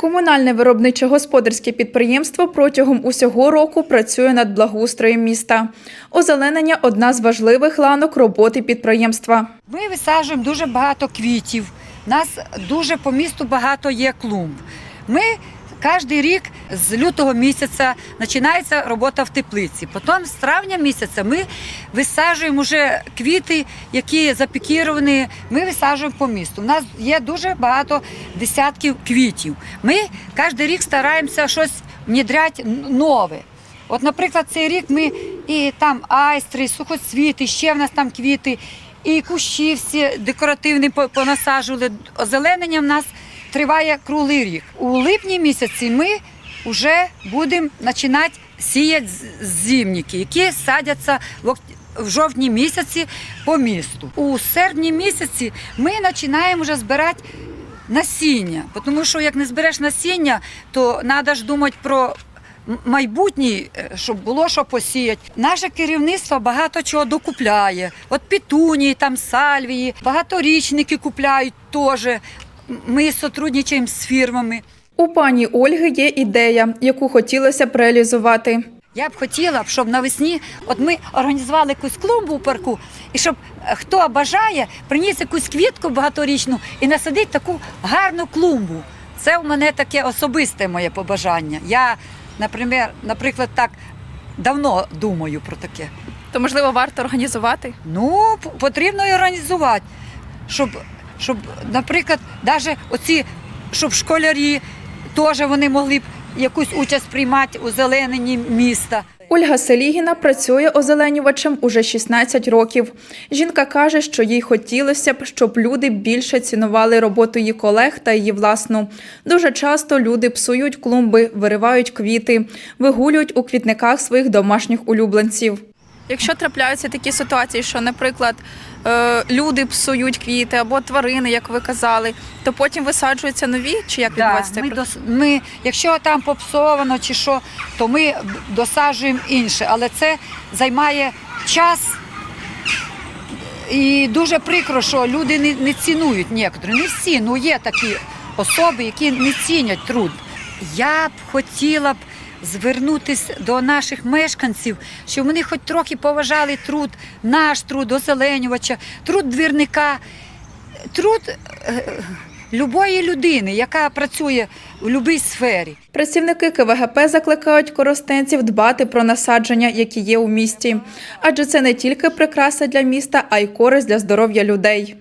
Комунальне виробниче господарське підприємство протягом усього року працює над благоустроєм міста. Озеленення одна з важливих ланок роботи підприємства. Ми висаджуємо дуже багато квітів. У нас дуже по місту багато є клумб. Ми кожен рік з лютого місяця починається робота в теплиці. Потім з травня місяця ми висаджуємо вже квіти, які запікіровані. Ми висаджуємо по місту. У нас є дуже багато десятків квітів. Ми кожен рік стараємося щось внідряти нове. От, наприклад, цей рік ми і там айстри, сухоцвіти, ще в нас там квіти, і кущі всі декоративні по- понасаджували. Озеленення в нас триває круглий рік. У липні місяці ми вже будемо починати сіяти з- зимники, які садяться в в жовтні місяці по місту. У серпні місяці ми починаємо вже збирати насіння. Тому що як не збереш насіння, то треба ж думати про майбутнє, е, щоб було що посіяти. Наше керівництво багато чого докупляє. От петунії, там сальвії, багаторічники купляють теж. Ми сотрудничаємо з фірмами. У пані Ольги є ідея, яку хотілося б реалізувати. Я б хотіла, б, щоб навесні, от ми організували якусь клумбу у парку, і щоб е, хто бажає, приніс якусь квітку багаторічну і насадить таку гарну клумбу. Це у мене таке особисте моє побажання. Я, наприклад, наприклад, так давно думаю про таке. То можливо варто організувати. Ну, потрібно і організувати, щоб, щоб наприклад, навіть оці, щоб школярі теж вони могли б якусь участь приймати у зелененні міста. Ольга Селігіна працює озеленювачем уже 16 років. Жінка каже, що їй хотілося б, щоб люди більше цінували роботу її колег та її власну. Дуже часто люди псують клумби, виривають квіти, вигулюють у квітниках своїх домашніх улюбленців. Якщо трапляються такі ситуації, що, наприклад, е, люди псують квіти або тварини, як ви казали, то потім висаджуються нові, чи як відбувається ми, дос, ми, якщо там попсовано чи що, то ми досаджуємо інше, але це займає час. І дуже прикро, що люди не, не цінують некоторі. Не всі, ну є такі особи, які не цінять труд. Я б хотіла б звернутися до наших мешканців, щоб вони хоч трохи поважали труд, наш труд, озеленювача, труд двірника, труд е, любої людини, яка працює в будь-якій сфері. Працівники КВГП закликають коростенців дбати про насадження, які є у місті, адже це не тільки прикраса для міста, а й користь для здоров'я людей.